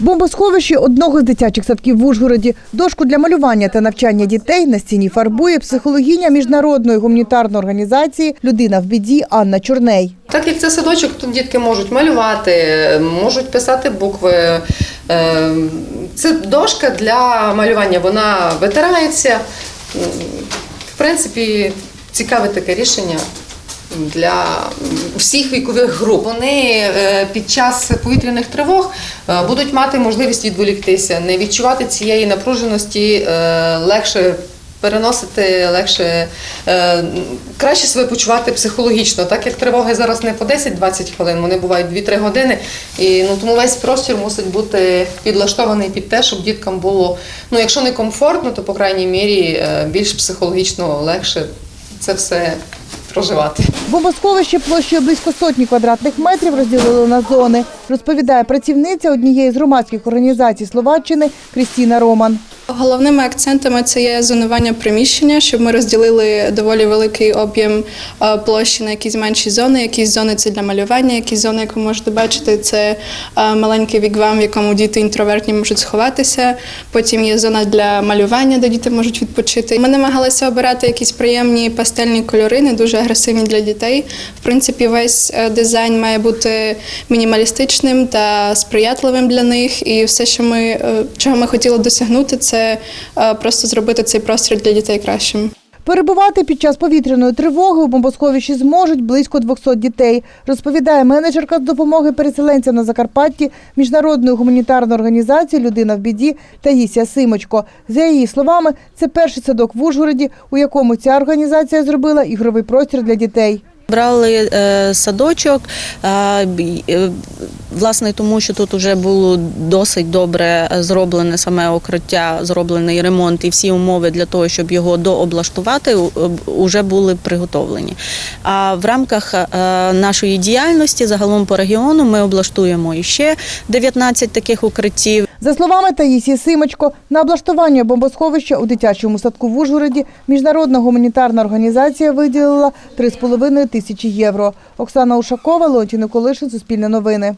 Бомбосховище одного з дитячих садків в Ужгороді. Дошку для малювання та навчання дітей на стіні фарбує психологиня міжнародної гуманітарної організації Людина в біді Анна Чорней. Так як це садочок, тут дітки можуть малювати, можуть писати букви. Е, Це дошка для малювання, вона витирається. В принципі, цікаве таке рішення для всіх вікових груп. Вони е, під час повітряних тривог е, будуть мати можливість відволіктися, не відчувати цієї напруженості, е, легше переносити, легше краще себе почувати психологічно, так як тривоги зараз не по 10-20 хвилин, вони бувають 2-3 години. І ну тому весь простір мусить бути підлаштований під те, щоб діткам було, ну якщо не комфортно, то по крайній мірі більш психологічно легше це все проживати. Бомбосховище площею близько сотні квадратних метрів розділили на зони, розповідає працівниця однієї з громадських організацій Словаччини Крістіна Роман. Головними акцентами це є зонування приміщення, щоб ми розділили доволі великий об'єм е, площі на якісь менші зони. Якісь зони це для малювання, якісь зони, як ви можете бачити, це е, маленький вігвам, в якому діти інтровертні можуть сховатися. Потім є зона для малювання, де діти можуть відпочити. Ми намагалися обирати якісь приємні пастельні кольори, не дуже агресивні для дітей. В принципі, весь е, дизайн має бути мінімалістичним та сприятливим для них. І все, що ми чого ми хотіли досягнути, це е, просто зробити цей простір для дітей кращим. Перебувати під час повітряної тривоги у бомбосховищі зможуть близько 200 дітей, розповідає менеджерка з допомоги переселенцям на Закарпатті міжнародної гуманітарної організації Людина в біді Таїсія Симочко. За її словами, це перший садок в Ужгороді, у якому ця організація зробила ігровий простір для дітей. Брали е, садочок, е, власне, тому що тут вже було досить добре зроблене саме укриття, зроблений ремонт і всі умови для того, щоб його дооблаштувати, вже були приготовлені. А в рамках е, нашої діяльності загалом по регіону ми облаштуємо іще 19 таких укриттів. За словами Таїсії Симочко, на облаштування бомбосховища у дитячому садку в Ужгороді міжнародна гуманітарна організація виділила 3,5 тисячі євро. Оксана Ушакова, Леонтій Николишин, Суспільне новини.